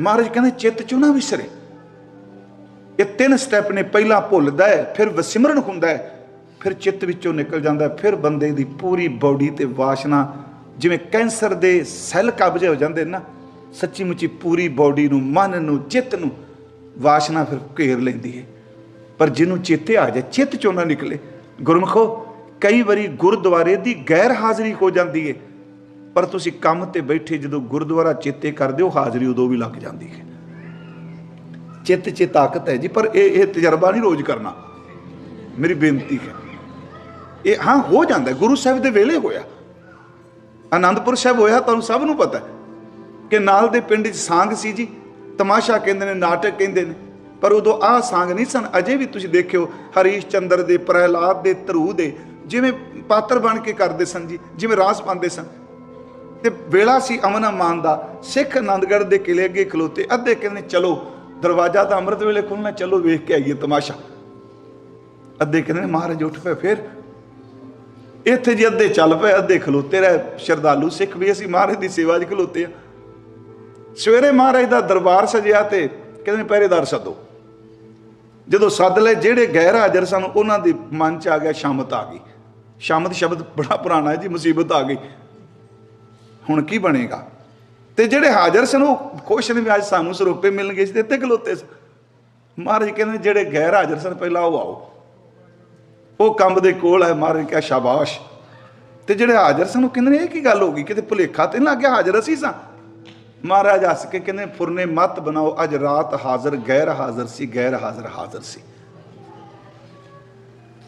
ਮਹਾਰਾਜ ਕਹਿੰਦੇ, ਚਿੱਤ ਚੋਂ ਨਾ ਵਿਸਰੇ। ਇਹ ਤਿੰਨ ਸਟੈਪ ਨੇ, ਪਹਿਲਾਂ ਭੁੱਲਦਾ ਹੈ, ਫਿਰ ਵਸਿਮਰਨ ਹੁੰਦਾ ਹੈ, ਫਿਰ ਚਿੱਤ ਵਿੱਚੋਂ ਨਿਕਲ ਜਾਂਦਾ ਫਿਰ ਬੰਦੇ ਦੀ ਪੂਰੀ ਬਾਡੀ ਤੇ ਵਾਸ਼ਨਾ, ਜਿਵੇਂ ਕੈਂਸਰ ਦੇ ਸੈੱਲ ਕਬਜ਼ੇ ਹੋ ਜਾਂਦੇ ਨਾ, ਸੱਚੀ ਮੁੱਚੀ ਪੂਰੀ ਬਾਡੀ ਨੂੰ, ਮਨ ਨੂੰ, ਚਿੱਤ ਨੂੰ ਵਾਸ਼ਨਾ ਫਿਰ ਘੇਰ ਲੈਂਦੀ ਹੈ। ਪਰ ਜਿਹਨੂੰ ਚੇਤੇ ਆ ਜਾਏ, ਚਿੱਤ ਚੋਂ ਨਾ ਨਿਕਲੇ। ਗੁਰਮਖੋ, ਕਈ ਵਾਰੀ ਗੁਰਦੁਆਰੇ ਦੀ ਗੈਰ ਹਾਜ਼ਰੀ ਹੋ ਜਾਂਦੀ ਹੈ। ਪਰ ਤੁਸੀਂ ਕੰਮ ਤੇ ਬੈਠੇ ਜਦੋਂ ਗੁਰਦੁਆਰਾ ਚੇਤੇ ਕਰਦੇ ਹੋ, ਹਾਜ਼ਰੀ ਉਦੋਂ ਵੀ ਲੱਗ ਜਾਂਦੀ ਹੈ। ਚਿੱਤ 'ਚ ਤਾਕਤ ਹੈ ਜੀ, ਪਰ ਇਹ ਇਹ ਤਜਰਬਾ ਨਹੀਂ ਰੋਜ਼ ਕਰਨਾ। ਮੇਰੀ ਬੇਨਤੀ ਹੈ। ਇਹ ਹਾਂ, ਹੋ ਜਾਂਦਾ ਗੁਰੂ ਸਾਹਿਬ ਦੇ ਵੇਲੇ ਹੋਇਆ। ਆਨੰਦਪੁਰ ਸਾਹਿਬ ਹੋਇਆ, ਤੁਹਾਨੂੰ ਸਭ ਨੂੰ ਪਤਾ ਹੈ। ਕਿ ਨਾਲ ਦੇ ਪਿੰਡ 'ਚ ਸਾਂਗ ਸੀ ਜੀ। ਤਮਾਸ਼ਾ ਕਹਿੰਦੇ ਨੇ, ਨਾਟਕ ਕਹਿੰਦੇ ਨੇ, ਪਰ ਉਦੋਂ ਆਹ ਸਾਂਗ ਨਹੀਂ ਸਨ, ਅਜੇ ਵੀ ਤੁਸੀਂ ਦੇਖਿਓ, ਹਰੀਸ਼ ਚੰਦਰ ਦੇ, ਪ੍ਰਹਿਲਾਦ ਦੇ, ਧਰੂ ਦੇ, ਜਿਵੇਂ ਪਾਤਰ ਬਣ ਕੇ ਕਰਦੇ ਸਨ ਜੀ, ਜਿਵੇਂ ਰਾਸ ਪਾਉਂਦੇ ਸਨ। ਤੇ ਵੇਲਾ ਸੀ ਅਮਨ ਅਮਾਨ ਦਾ, ਸਿੱਖ ਆਨੰਦਗੜ੍ਹ ਦੇ ਕਿਲੇ ਅੱਗੇ ਖਲੋਤੇ, ਅੱਧੇ ਕਹਿੰਦੇ ਚਲੋ, ਦਰਵਾਜ਼ਾ ਤਾਂ ਅੰਮ੍ਰਿਤ ਵੇਲੇ ਖੁੱਲਣਾ ਚਲੋ ਵੇਖ ਕੇ ਆਈਏ ਤਮਾਸ਼ਾ। ਅੱਧੇ ਕਹਿੰਦੇ ਨੇ, ਮਹਾਰਾਜ ਉੱਠ ਪਏ ਫਿਰ। ਇੱਥੇ ਜੀ ਅੱਧੇ ਚੱਲ ਪਏ, ਅੱਧੇ ਖਲੋਤੇ ਰਹੇ, ਸ਼ਰਧਾਲੂ ਸਿੱਖ ਵੀ ਅਸੀਂ ਮਹਾਰਾਜ ਦੀ ਸੇਵਾ 'ਚ ਖਲੋਤੇ ਆ। ਸਵੇਰੇ ਮਹਾਰਾਜ ਦਾ ਦਰਬਾਰ ਸਜਿਆ ਤੇ ਕਹਿੰਦੇ ਪਹਿਰੇਦਾਰ ਸੱਦੋ। ਜਦੋਂ ਸੱਦ ਲਏ, ਜਿਹੜੇ ਗੈਰ ਹਾਜ਼ਰ ਸਨ, ਉਹਨਾਂ ਦੇ ਮਨ 'ਚ ਆ ਗਿਆ ਸ਼ਾਮਤ ਆ ਗਈ। ਸ਼ਾਮਤ ਸ਼ਬਦ ਬੜਾ ਪੁਰਾਣਾ ਹੈ ਜੀ, ਮੁਸੀਬਤ ਆ ਗਈ। ਹੁਣ ਕੀ ਬਣੇਗਾ? ਤੇ ਜਿਹੜੇ ਹਾਜ਼ਰ ਸਨ, ਉਹ ਖੁਸ਼ ਨੇ ਵੀ ਅੱਜ ਸਾਨੂੰ ਸਰੋਪੇ ਮਿਲਣਗੇ ਸੀ ਤੇ ਇੱਥੇ ਖਲੋਤੇ ਸਨ ਮਹਾਰਾਜ ਕਹਿੰਦੇ ਜਿਹੜੇ ਗੈਰ ਹਾਜ਼ਰ ਸਨ, ਪਹਿਲਾਂ ਉਹ ਆਓ। ਉਹ ਕੰਬ ਦੇ ਕੋਲ ਹੈ ਮਹਾਰਾਜ ਕਿਹਾ, ਸ਼ਾਬਾਸ਼। ਤੇ ਜਿਹੜੇ ਹਾਜ਼ਰ ਸਨ, ਉਹ ਕਹਿੰਦੇ ਨੇ, ਇਹ ਕੀ ਗੱਲ ਹੋ ਗਈ? ਕਿਤੇ ਭੁਲੇਖਾ ਤੇ ਨਾ ਗਿਆ? ਹਾਜ਼ਰ ਅਸੀਂ ਸਾਂ। ਮਹਾਰਾਜ ਹੱਸ ਕੇ ਕਹਿੰਦੇ, ਫੁਰਨੇ ਮਤ ਬਣਾਓ, ਅੱਜ ਰਾਤ ਹਾਜ਼ਰ, ਗੈਰ ਹਾਜ਼ਰ ਸੀ, ਗੈਰ ਹਾਜ਼ਰ ਹਾਜ਼ਰ ਸੀ।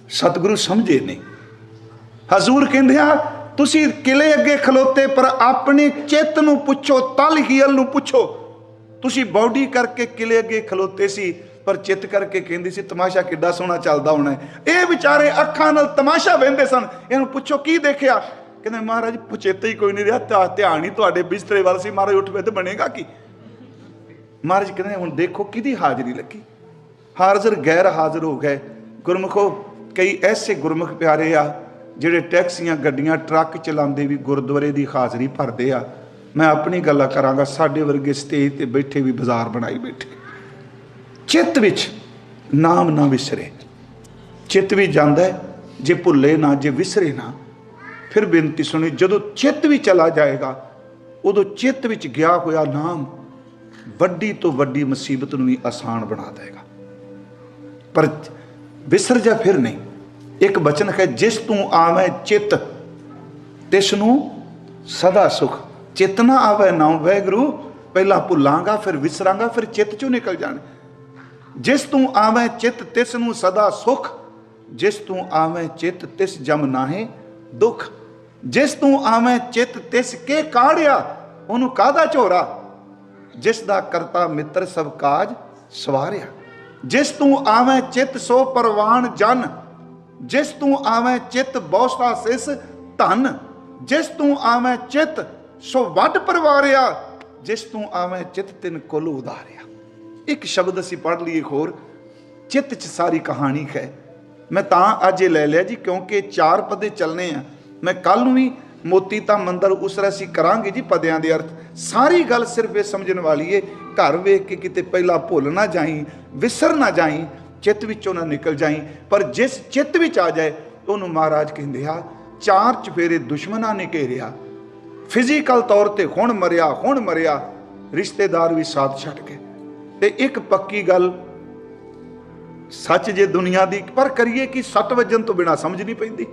ਸਤਿਗੁਰੂ ਸਮਝੇ ਨਹੀਂ। ਹਜ਼ੂਰ ਕਹਿੰਦੇ ਆ, ਤੁਸੀਂ ਕਿਲੇ ਅੱਗੇ ਖਲੋਤੇ, ਪਰ ਆਪਣੇ ਚਿੱਤ ਨੂੰ ਪੁੱਛੋ, ਤਲ ਹੀਲ ਨੂੰ ਪੁੱਛੋ। ਤੁਸੀਂ ਬਾਡੀ ਕਰਕੇ ਕਿਲੇ ਅੱਗੇ ਖਲੋਤੇ ਸੀ, ਪਰ ਚਿੱਤ ਕਰਕੇ ਕਹਿੰਦੀ ਸੀ, ਤਮਾਸ਼ਾ ਕਿੱਡਾ ਸੋਹਣਾ ਚੱਲਦਾ ਹੋਣਾ ਇਹ ਵਿਚਾਰੇ ਅੱਖਾਂ ਨਾਲ ਤਮਾਸ਼ਾ ਵੇਂਦੇ ਸਨ। ਇਹਨੂੰ ਪੁੱਛੋ, ਕੀ ਦੇਖਿਆ? ਕਹਿੰਦੇ, ਮਹਾਰਾਜ, ਪੁਚੇਤੇ ਹੀ ਕੋਈ ਨਹੀਂ ਰਿਹਾ, ਧਿਆ- ਧਿਆਨ ਹੀ ਤੁਹਾਡੇ ਬਿਸਤਰੇ ਵੱਲ ਸੀ, ਮਹਾਰਾਜ, ਉੱਠ ਪਏ ਤੇ ਬਣੇਗਾ ਕੀ? ਮਹਾਰਾਜ ਕਹਿੰਦੇ, ਹੁਣ ਦੇਖੋ ਕਿਹਦੀ ਹਾਜ਼ਰੀ ਲੱਗੀ। ਹਾਜ਼ਰ ਗੈਰ ਹਾਜ਼ਰ ਹੋ ਗਏ। ਗੁਰਮੁਖੋ, ਕਈ ਐਸੇ ਗੁਰਮੁਖ ਪਿਆਰੇ ਆ, ਜਿਹੜੇ ਟੈਕਸੀਆਂ, ਗੱਡੀਆਂ, ਟਰੱਕ ਚਲਾਉਂਦੇ ਵੀ ਗੁਰਦੁਆਰੇ ਦੀ ਹਾਜ਼ਰੀ ਭਰਦੇ ਆ। ਮੈਂ ਆਪਣੀ ਗੱਲਾਂ ਕਰਾਂਗਾ, ਸਾਡੇ ਵਰਗੇ ਸਟੇਜ ਤੇ ਬੈਠੇ ਵੀ ਬਾਜ਼ਾਰ ਬਣਾਈ ਬੈਠੇ। ਚਿੱਤ ਵਿੱਚ ਨਾਮ ਨਾ ਵਿਸਰੇ। ਚਿੱਤ ਵੀ ਜਾਂਦਾ ਜੇ ਭੁੱਲੇ ਨਾ, ਜੇ ਵਿਸਰੇ ਨਾ ਫਿਰ ਬੇਨਤੀ ਸੁਣੀ, ਜਦੋਂ ਚਿੱਤ ਵੀ ਚਲਾ ਜਾਏਗਾ, ਉਦੋਂ ਚਿੱਤ ਵਿੱਚ ਗਿਆ ਹੋਇਆ ਨਾਮ ਵੱਡੀ ਤੋਂ ਵੱਡੀ ਮੁਸੀਬਤ ਨੂੰ ਵੀ ਆਸਾਨ ਬਣਾ ਦੇਗਾ। ਪਰ ਵਿਸਰ ਜਾ ਫਿਰ ਨਹੀਂ। ਇੱਕ ਬਚਨ ਹੈ, ਜਿਸ ਤੂੰ ਆਵੇਂ ਚਿੱਤ, ਤਿਸ ਨੂੰ ਸਦਾ ਸੁਖ। ਚੇਤਨਾ ਆਵੇ ਨਾ ਵੈਗਰੂ ਪਹਿਲਾਂ ਭੁੱਲਾਂਗਾ, ਫਿਰ ਵਿਸਰਾਂਗਾ, ਫਿਰ ਚਿੱਤ ਚੋਂ ਨਿਕਲ ਜਾਣ। ਜਿਸ ਤੂੰ ਆਵੇਂ ਚਿੱਤ, ਤਿਸ ਨੂੰ ਸਦਾ ਸੁਖ। ਜਿਸ ਤੂੰ ਆਵੇਂ ਚਿੱਤ, ਤਿਸ ਜਮ ਨਾਹੇ ਦੁੱਖ। ਜਿਸ ਤੂੰ ਆਵੇਂ ਚਿੱਤ ਤਿਸ ਕੇ ਕਾੜਿਆ, ਉਹਨੂੰ ਕਾਦਾ ਝੋਰਾ? ਜਿਸ ਦਾ ਕਰਤਾ ਮਿੱਤਰ ਸਭ ਕਾਜ ਸਵਾਰਿਆ। ਜਿਸ ਤੂੰ ਆਵੇਂ ਚਿੱਤ ਸੋ ਪਰਵਾਨ ਜਨ। ਜਿਸ ਤੂੰ ਆਵੇਂ ਚਿੱਤ ਬੌਸਾ ਸਿਸ ਧਨ। ਜਿਸ ਤੂੰ ਆਵੇਂ ਚਿੱਤ ਸੋ ਵੱਡ ਪਰਵਾਰਿਆ। ਜਿਸ ਤੂੰ ਆਵੇਂ ਚਿੱਤ ਤਿਨ ਕੁਲ ਉਦਾਰਿਆ ਇੱਕ ਸ਼ਬਦ ਅਸੀਂ ਪੜ੍ਹ ਲਈਏ ਹੋਰ ਚਿੱਤ 'ਚ ਸਾਰੀ ਕਹਾਣੀ ਹੈ। ਮੈਂ ਤਾਂ ਅੱਜ ਇਹ ਲੈ ਲਿਆ ਜੀ, ਕਿਉਂਕਿ ਚਾਰ ਪਦੇ ਚੱਲਨੇ ਆ। ਮੈਂ ਕੱਲ ਨੂੰ ਵੀ ਮੋਤੀ ਤਾਂ ਮੰਦਰ ਉਸਰਾ ਅਸੀਂ ਕਰਾਂਗੇ ਜੀ ਪਦਿਆਂ ਦੇ ਅਰਥ। ਸਾਰੀ ਗੱਲ ਸਿਰਫ ਇਹ ਸਮਝਣ ਵਾਲੀ ਏ, ਘਰ ਵੇਖ ਕੇ ਕਿਤੇ ਪਹਿਲਾਂ ਭੁੱਲ ਨਾ ਜਾਈ, ਵਿਸਰ ਨਾ ਜਾਈ, ਚਿੱਤ ਵਿੱਚੋਂ ਨਾ ਨਿਕਲ ਜਾਈ, ਪਰ ਜਿਸ ਚਿੱਤ ਵਿੱਚ ਆ ਜਾਏ, ਉਹਨੂੰ ਮਹਾਰਾਜ ਕਹਿੰਦੇ ਆ, ਚਾਰ ਚਫੇਰੇ ਦੁਸ਼ਮਣਾਂ ਨੇ ਘੇਰਿਆ। ਫਿਜ਼ੀਕਲ ਤੌਰ ਤੇ ਹੁਣ ਮਰਿਆ ਹੁਣ ਮਰਿਆ, ਰਿਸ਼ਤੇਦਾਰ ਵੀ ਸਾਥ ਛੱਡ ਗਏ। ਤੇ ਇੱਕ ਪੱਕੀ ਗੱਲ, ਸੱਚ ਜੇ ਦੁਨੀਆ ਦੀ, ਪਰ ਕਰੀਏ ਕਿ ਸੱਟ ਵੱਜਣ ਤੋਂ ਬਿਨਾ ਸਮਝ ਨਹੀਂ ਪੈਂਦੀ।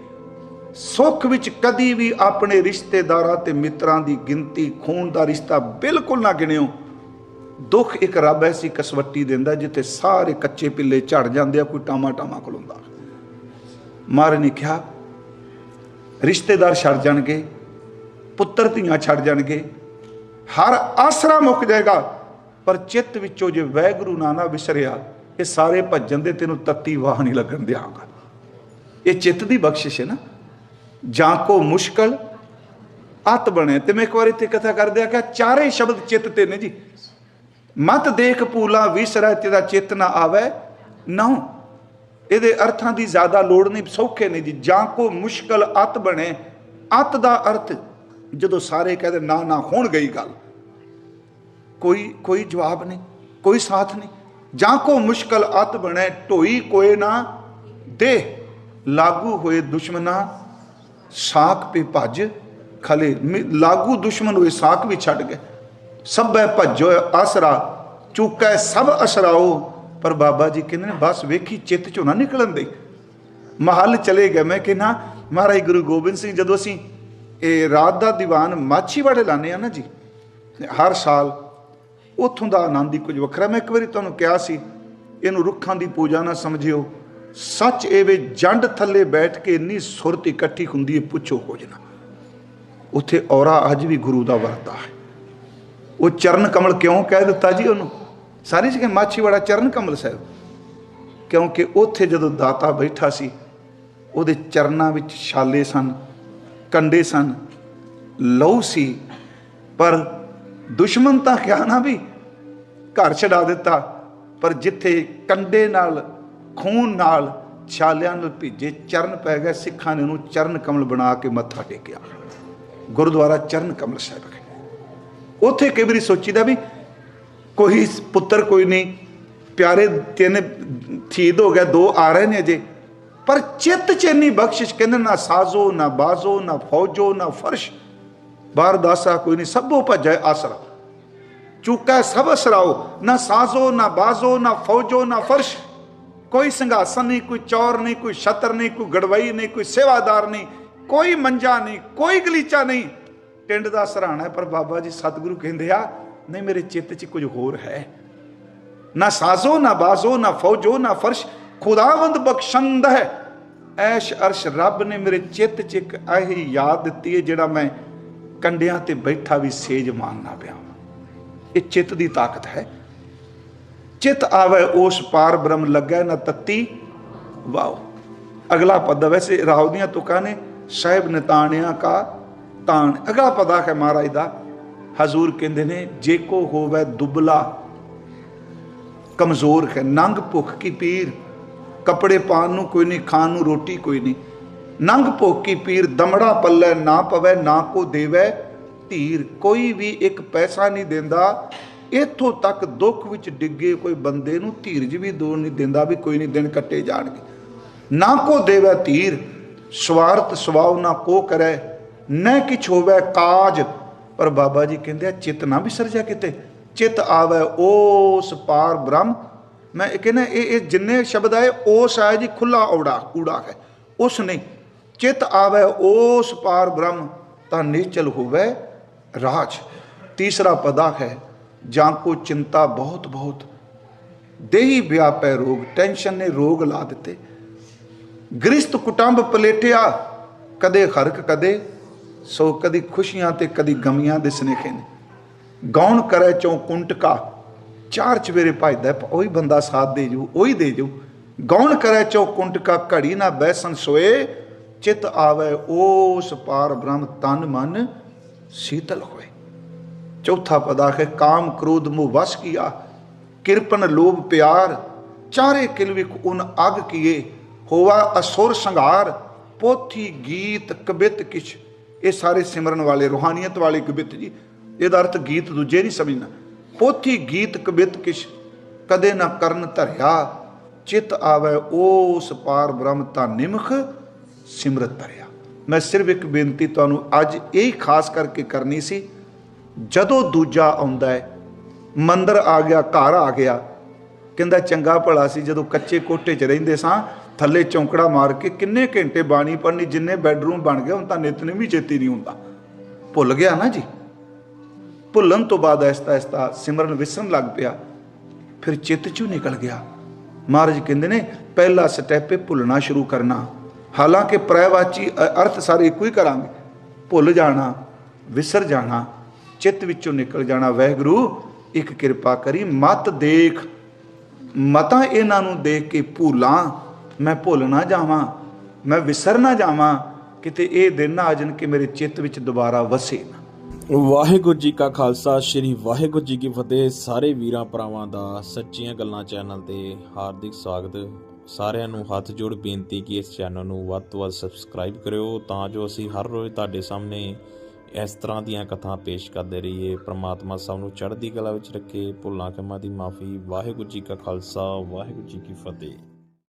ਸੁੱਖ ਵਿੱਚ ਕਦੀ ਵੀ ਆਪਣੇ ਰਿਸ਼ਤੇਦਾਰਾਂ ਤੇ ਮਿੱਤਰਾਂ ਦੀ ਗਿਣਤੀ, ਖੂਨ ਦਾ ਰਿਸ਼ਤਾ ਬਿਲਕੁਲ ਨਾ ਗਿਣਿਓ। ਦੁੱਖ ਇੱਕ ਰੱਬ ਐਸੀ ਕਸਵੱਟੀ ਦਿੰਦਾ ਜਿੱਥੇ ਸਾਰੇ ਕੱਚੇ ਪਿੱਲੇ ਝੜ ਜਾਂਦੇ ਆ, ਕੋਈ ਟਾਮਾ ਟਾਮਾ ਖਲੋਂਦਾ। ਮਾਰ ਨੇ ਕਿਹਾ, ਰਿਸ਼ਤੇਦਾਰ ਛੱਡ ਜਾਣਗੇ, ਪੁੱਤਰ ਧੀਆਂ ਛੱਡ ਜਾਣਗੇ, ਹਰ ਆਸਰਾ ਮੁੱਕ ਜਾਏਗਾ, ਪਰ ਚਿੱਤ ਵਿੱਚੋਂ ਜੇ ਵੈਗਰੂ ਨਾ ਵਿਸਰਿਆ, ਇਹ ਸਾਰੇ ਭੱਜਣ ਦੇ ਤੈਨੂੰ ਤੱਤੀ ਵਾਹ ਨਹੀਂ ਲੱਗਣ ਦਿਆਂਗਾ। ਇਹ ਚਿੱਤ ਦੀ ਬਖਸ਼ਿਸ਼ ਹੈ ਨਾ। ਜਾਂ ਕੋ ਮੁਸ਼ਕਲ ਅਤ ਬਣੇ। ਤੇ ਮੈਂ ਇੱਕ ਵਾਰੀ ਇੱਥੇ ਕਥਾ ਕਰਦਿਆ ਕਿ ਚਾਰੇ ਸ਼ਬਦ ਚਿੱਤ ਤੇ ਨੇ ਜੀ। ਮਤ ਦੇਖ ਪੂਲਾ ਵਿਸਰੈ ਤੇ ਦਾ ਚਿੱਤ ਨਾ ਆਵੇ ਨਾ ਇਹਦੇ ਅਰਥਾਂ ਦੀ ਜ਼ਿਆਦਾ ਲੋੜ ਨਹੀਂ, ਸੌਖੇ ਨੇ ਜੀ। ਜਾਂ ਕੋ ਮੁਸ਼ਕਲ ਅਤ ਬਣੇ, ਅਤ ਦਾ ਅਰਥ ਜਦੋਂ ਸਾਰੇ ਕਹਦੇ ਨਾ ਨਾ ਹੋਣ ਗਈ ਗੱਲ। ਕੋਈ ਕੋਈ ਜਵਾਬ ਨਹੀਂ, ਕੋਈ ਸਾਥ ਨਹੀਂ। ਜਾਂ ਕੋ ਮੁਸ਼ਕਲ ਅਤ ਬਣੇ, ਢੋਈ ਕੋਏ ਨਾ ਦੇ ਲਾਗੂ ਹੋਏ ਦੁਸ਼ਮਨਾ ਸਾਖ ਪੇ ਭੱਜ, ਖਲੇ ਮਿ- ਲਾਗੂ ਦੁਸ਼ਮਨ ਹੋਏ ਸਾਖ ਵੀ ਛੱਡ ਗਏ। ਸਭੈ ਭੱਜੋ, ਆਸਰਾ, ਚੁੱਕੈ, ਸਭ ਅਸਰਾਓ। ਪਰ ਬਾਬਾ ਜੀ ਕਹਿੰਦੇ ਨੇ, ਬਸ ਵੇਖੀ, ਚਿੱਤ ਚੋਂ ਨਾ ਨਿਕਲਣ ਦੇ। ਮਹੱਲ ਚਲੇ ਗਏ। ਮੈਂ ਕਿਹਾ ਮਹਾਰਾਜ ਗੁਰੂ ਗੋਬਿੰਦ ਸਿੰਘ, ਜਦੋਂ ਅਸੀਂ ਇਹ ਰਾਤ ਦਾ ਦੀਵਾਨ ਮਾਛੀਵਾੜੇ ਲਾਣੇ ਆ ਨਾ ਜੀ ਹਰ ਸਾਲ ਉੱਥੋਂ ਦਾ ਆਨੰਦ ਹੀ ਕੁਝ ਵੱਖਰਾ। ਮੈਂ ਇੱਕ ਵਾਰੀ ਤੁਹਾਨੂੰ ਕਿਹਾ ਸੀ, ਇਹਨੂੰ ਰੁੱਖਾਂ ਦੀ ਪੂਜਾ ਨਾ ਸਮਝਿਓ। ਸੱਚ ਏਵੇਂ ਜੰਡ ਥੱਲੇ ਬੈਠ ਕੇ ਇੰਨੀ ਸੁਰਤ ਇਕੱਠੀ ਹੁੰਦੀ ਹੈ ਪੁੱਛੋ ਕੁਝ ਨਾ। ਉੱਥੇ ਔਰਾ ਅੱਜ ਵੀ ਗੁਰੂ ਦਾ ਵਰਤਾ ਹੈ। ਉਹ ਚਰਨ ਕਮਲ ਕਿਉਂ ਕਹਿ ਦਿੱਤਾ ਜੀ ਉਹਨੂੰ? ਸਾਰੀ ਜਗ੍ਹਾ ਮਾਛੀਵਾੜਾ ਚਰਨ ਕਮਲ ਸਾਹਿਬ। ਕਿਉਂਕਿ ਉੱਥੇ ਜਦੋਂ ਦਾਤਾ ਬੈਠਾ ਸੀ, ਉਹਦੇ ਚਰਨਾਂ ਵਿੱਚ ਛਾਲੇ ਸਨ, ਕੰਡੇ ਸਨ, ਲਹੂ ਸੀ। ਪਰ ਦੁਸ਼ਮਣ ਤਾਂ ਕਿਹਾ ਨਾ ਵੀ ਘਰ ਛਡਾ ਦਿੱਤਾ, ਪਰ ਜਿੱਥੇ ਕੰਡੇ ਨਾਲ ਖੂਨ ਨਾਲ ਛਾਲਿਆਂ ਨਾਲ ਭਿੱਜੇ ਚਰਨ ਪੈ ਗਏ, ਸਿੱਖਾਂ ਨੇ ਉਹਨੂੰ ਚਰਨ ਕਮਲ ਬਣਾ ਕੇ ਮੱਥਾ ਟੇਕਿਆ। ਗੁਰਦੁਆਰਾ ਚਰਨ ਕਮਲ ਸਾਹਿਬ ਹੈ ਉੱਥੇ ਕਈ ਵਾਰੀ ਸੋਚੀਦਾ ਵੀ ਕੋਈ ਪੁੱਤਰ ਕੋਈ ਨਹੀਂ, ਪਿਆਰੇ ਤਿੰਨ ਸ਼ਹੀਦ ਹੋ ਗਿਆ ਦੋ ਆ ਰਹੇ ਨੇ ਅਜੇ। ਪਰ ਚਿੱਤ ਚ ਬਖਸ਼ਿਸ਼ ਕਹਿੰਦੇ ਨਾ ਸਾਜ਼ੋ, ਨਾ ਬਾਜ਼ੋ, ਨਾ ਫੌਜੋ, ਨਾ ਫਰਸ਼। ਬਾਹਰ ਦਾਸਾ ਕੋਈ ਨਹੀਂ, ਸਭੋ ਭਜੈ ਆਸਰਾ। ਚੁੱਕਾ ਸਭ ਅਸਰਾਓ, ਨਾ ਸਾਜ਼ੋ, ਨਾ ਬਾਜ਼ੋ, ਨਾ ਫੌਜੋ, ਨਾ ਫਰਸ਼। ਕੋਈ ਸੰਘਾਸਨ ਨਹੀਂ, ਕੋਈ ਚੌਰ ਨਹੀਂ, ਕੋਈ ਛਤਰ ਨਹੀਂ, ਕੋਈ ਗੜਵਈ ਨਹੀਂ, ਕੋਈ ਸੇਵਾਦਾਰ ਨਹੀਂ, ਕੋਈ ਮੰਜਾ ਨਹੀਂ, ਕੋਈ ਗਲੀਚਾ ਨਹੀਂ। ਟਿੰਡ ਦਾ ਸਰਾਣਾ ਪਰ ਬਾਬਾ ਜੀ ਸਤਿਗੁਰੂ ਕਹਿੰਦੇ ਆ, ਨਹੀਂ ਮੇਰੇ ਚਿੱਤ 'ਚ ਕੁਝ ਹੋਰ ਹੈ। ਨਾ ਸਾਜ਼ੋ, ਨਾ ਬਾਜ਼ੋ, ਨਾ ਫੌਜੋ, ਨਾ ਫਰਸ਼, ਖੁਦਾਵੰਦ ਬਖਸ਼ੰਦ ਹੈ। ਐਸ਼ ਅਰਸ਼ ਰੱਬ ਨੇ ਮੇਰੇ ਚਿੱਤ 'ਚ ਇੱਕ ਇਹ ਯਾਦ ਦਿੱਤੀ ਹੈ, ਜਿਹੜਾ ਮੈਂ ਕੰਡਿਆਂ ਤੇ ਬੈਠਾ ਵੀ ਸੇਜ ਮਾਨਣਾ ਪਿਆ। ਇਹ ਚਿੱਤ ਦੀ ਤਾਕਤ ਹੈ। ਚਿਤ ਆਵੇ, ਉਸ ਪਾਰ ਬ੍ਰਹਮ ਲੱਗੈ ਨਾ ਤਤੀ। ਵਾਓ। ਅਗਲਾ ਪਦ ਵੈਸੇ ਰਾਉ ਦੀਆਂ ਤੁਕਾਂ ਨੇ, ਸਾਹਿਬ ਨਿਤਾਣਿਆ ਕਾ ਤਾਣ। ਅਗਲਾ ਪਦਾ ਹੈ ਮਹਾਰਾਜ ਦਾ, ਹਜ਼ੂਰ ਕਹਿੰਦੇ ਨੇ, ਜੇ ਕੋ ਹੋਵੇ ਦੁਬਲਾ, ਕਮਜ਼ੋਰ ਹੈ, ਨੰਗ ਭੁੱਖ ਕੀ ਪੀਰ। ਕੱਪੜੇ ਪਾਣ ਨੂੰ ਕੋਈ ਨਹੀਂ, ਖਾਣ ਨੂੰ ਰੋਟੀ ਕੋਈ ਨਹੀਂ। ਨੰਗ ਭੁੱਖ ਕੀ ਪੀਰ, ਦਮੜਾ ਪੱਲੇ ਨਾ ਪਵੇ, ਨਾ ਕੋ ਦੇਵੇ ਧੀਰ। ਕੋਈ ਵੀ ਇੱਕ ਪੈਸਾ ਨਹੀਂ ਦਿੰਦਾ ਇੱਥੋਂ ਤੱਕ ਦੁੱਖ ਵਿੱਚ ਡਿੱਗੇ ਕੋਈ ਬੰਦੇ ਨੂੰ ਧੀਰਜ ਵੀ ਦੋ ਨਹੀਂ ਦਿੰਦਾ ਵੀ ਕੋਈ ਨਹੀਂ ਦਿਨ ਕੱਟੇ ਜਾਣਗੇ। ਨਾ ਕੋ ਦੇਵੇ ਧੀਰ, ਸਵਾਰਥ ਸਵਾਉ ਨਾ ਕੋ ਕਰੈ, ਨਾ ਕਿਛ ਹੋਵੇ ਕਾਜ। ਪਰ ਬਾਬਾ ਜੀ ਕਹਿੰਦੇ ਆ, ਚਿਤ ਨਾ ਵਿਸਰ ਜਾ ਕਿਤੇ, ਚਿਤ ਆਵੇ ਉਸ ਪਾਰ ਬ੍ਰਹਮ। ਮੈਂ ਇਹ ਕਹਿੰਦਾ, ਇਹ ਇਹ ਜਿੰਨੇ ਸ਼ਬਦ ਆਏ ਉਸ ਆਇਆ ਜੀ ਖੁੱਲਾ ਔੜਾ, ਕੂੜਾ ਹੈ। ਉਸ ਨਹੀਂ ਚਿਤ ਆਵੇ ਉਸ ਪਾਰ ਬ੍ਰਹਮ, ਤਾਂ ਨਿਚਲ ਹੋਵੇ ਰਾਜ। ਤੀਸਰਾ ਪਦਾ ਹੈ ਜਾਂ ਕੋ ਚਿੰਤਾ ਬਹੁਤ ਬਹੁਤ। ਦੇਹੀ ਵਿਆਪੈ ਰੋਗ, ਟੈਨਸ਼ਨ ਨੇ ਰੋਗ ਲਾ ਦਿੱਤੇ। ਗ੍ਰਿਸਤ ਕੁਟੰਬ ਪਲੇਟਿਆ ਕਦੇ ਹਰਕ ਕਦੇ ਸੋ, ਕਦੀ ਖੁਸ਼ੀਆਂ ਤੇ ਕਦੀ ਗਮੀਆਂ ਦੇ ਸਨੇਖੇ ਨੇ। ਗੌਣ ਕਰੈ ਚੋਂ ਕੁੰਟਕਾ, ਚਾਰ ਚਵੇਰੇ ਭਜਦਾ ਉਹੀ ਬੰਦਾ ਸਾਥ ਦੇ ਜੂ, ਉਹੀ ਦੇ ਜੂ। ਗੌਣ ਕਰੈ ਚੋਂ ਕੁੰਟਕਾ, ਘੜੀ ਨਾ ਬੈਸਨ ਸੋਏ ਚਿਤ ਆਵੇ ਉਸ ਪਾਰ ਬ੍ਰਹਮ ਤਨ ਮਨ ਸੀਤਲ ਹੋਏ। ਚੌਥਾ ਪਦਾ ਹੈ, ਕਾਮ ਕ੍ਰੋਧ ਮੋਹ ਵਸ ਕੀਆ, ਕਿਰਪਨ ਲੋਭ ਪਿਆਰ, ਚਾਰੇ ਕਿਲਵਿਕ ਉਨ ਅਗ ਕੀਏ ਹੋਵਾ ਅਸੁਰ ਸੰਘਾਰ, ਪੋਥੀ ਗੀਤ ਕਬਿਤ ਕਿਛ। ਇਹ ਸਾਰੇ ਸਿਮਰਨ ਵਾਲੇ, ਰੂਹਾਨੀਅਤ ਵਾਲੇ ਕਬਿਤ ਜੀ। ਇਹਦਾ ਅਰਥ ਗੀਤ ਦੂਜੇ ਨਹੀਂ ਸਮਝਣਾ। ਪੋਥੀ ਗੀਤ ਕਬਿਤ ਕਿਛ, ਕਦੇ ਨਾ ਕਰਨ ਧਰਿਆ, ਚਿਤ ਆਵੇ ਉਸ ਪਾਰ ਬ੍ਰਹਮ ਤਾਂ ਨਿਮਖ ਸਿਮਰਤ ਧਰਿਆ। ਮੈਂ ਸਿਰਫ ਇੱਕ ਬੇਨਤੀ ਤੁਹਾਨੂੰ, ਅੱਜ ਇਹ ਖਾਸ ਕਰਕੇ ਕਰਨੀ ਸੀ ਜਦੋਂ ਦੂਜਾ ਆਉਂਦਾ ਹੈ, ਮੰਦਰ ਆ ਗਿਆ, ਘਰ ਆ ਗਿਆ, ਕਹਿੰਦਾ ਚੰਗਾ ਭਲਾ ਸੀ, ਜਦੋਂ ਕੱਚੇ ਕੋਟੇ 'ਚ ਰਹਿੰਦੇ ਸਾਂ, ਥੱਲੇ ਚੌਂਕੜਾ ਮਾਰ ਕੇ ਕਿੰਨੇ ਘੰਟੇ ਬਾਣੀ ਪੜਨੀ ਜਿੰਨੇ ਬੈੱਡਰੂਮ ਬਣ ਗਏ, ਹੁਣ ਤਾਂ ਨਿਤਨੇਮ ਵੀ ਚੇਤੀ ਨਹੀਂ ਹੁੰਦਾ। ਭੁੱਲ ਗਿਆ ਨਾ ਜੀ? ਭੁੱਲਣ ਤੋਂ ਬਾਅਦ ਐਸਤਾ ਐਸਤਾ ਸਿਮਰਨ ਵਿਸਰਨ ਲੱਗ ਪਿਆ, ਫਿਰ ਚਿੱਤ ਚੋਂ ਨਿਕਲ ਗਿਆ। ਮਹਾਰਾਜ ਕਹਿੰਦੇ ਨੇ, ਪਹਿਲਾ ਸਟੈਪ ਹੈ ਭੁੱਲਣਾ ਸ਼ੁਰੂ ਕਰਨਾ। ਹਾਲਾਂਕਿ ਪ੍ਰੈਵਾਚੀ ਅਰਥ ਸਾਰੇ ਇੱਕੋ ਹੀ ਕਰਾਂਗੇ। ਭੁੱਲ ਜਾਣਾ, ਵਿਸਰ ਜਾਣਾ ਚਿੱਤ ਵਿੱਚੋਂ ਨਿਕਲ ਜਾਣਾ। ਵਹਿਗੁਰੂ, ਇੱਕ ਕਿਰਪਾ ਕਰੀ, ਮਤ ਦੇਖ। ਮਤਾਂ ਇਹਨਾਂ ਨੂੰ ਦੇਖ ਕੇ ਭੁੱਲਾਂ, ਮੈਂ ਭੁੱਲ ਨਾ ਜਾਵਾਂ, ਮੈਂ ਵਿਸਰ ਨਾ ਜਾਵਾਂ, ਕਿਤੇ ਇਹ ਦਿਨ ਨਾ ਆ ਜਾਣ ਕਿ ਮੇਰੇ ਚਿੱਤ ਵਿੱਚ ਦੁਬਾਰਾ ਵਸੇ ਨਾ। ਵਾਹਿਗੁਰੂ ਜੀ ਕਾ ਖਾਲਸਾ, ਸ੍ਰੀ ਵਾਹਿਗੁਰੂ ਜੀ ਕੀ ਫਤਿਹ। ਸਾਰੇ ਵੀਰਾਂ ਭਰਾਵਾਂ ਦਾ ਸੱਚੀਆਂ ਗੱਲਾਂ ਚੈਨਲ ਤੇ ਹਾਰਦਿਕ ਸਵਾਗਤ। ਸਾਰਿਆਂ ਨੂੰ ਹੱਥ ਜੋੜ ਬੇਨਤੀ ਕਿ ਇਸ ਚੈਨਲ ਨੂੰ ਵੱਧ ਤੋਂ ਵੱਧ ਸਬਸਕ੍ਰਾਈਬ ਕਰਿਓ, ਤਾਂ ਜੋ ਅਸੀਂ ਹਰ ਰੋਜ਼ ਤੁਹਾਡੇ ਸਾਹਮਣੇ ਇਸ ਤਰ੍ਹਾਂ ਦੀਆਂ ਕਥਾ ਪੇਸ਼ ਕਰਦੇ ਰਹੀਏ। ਪ੍ਰਮਾਤਮਾ ਸਭ ਨੂੰ ਚੜ੍ਹਦੀ ਕਲਾ ਵਿੱਚ ਰੱਖੇ। ਭੁੱਲਾਂ ਕੰਮਾਂ ਦੀ ਮਾਫੀ। ਵਾਹਿਗੁਰੂ ਜੀ ਕਾ ਖਾਲਸਾ। ਵਾਹਿਗੁਰੂ ਜੀ ਕੀ ਫਤਿਹ।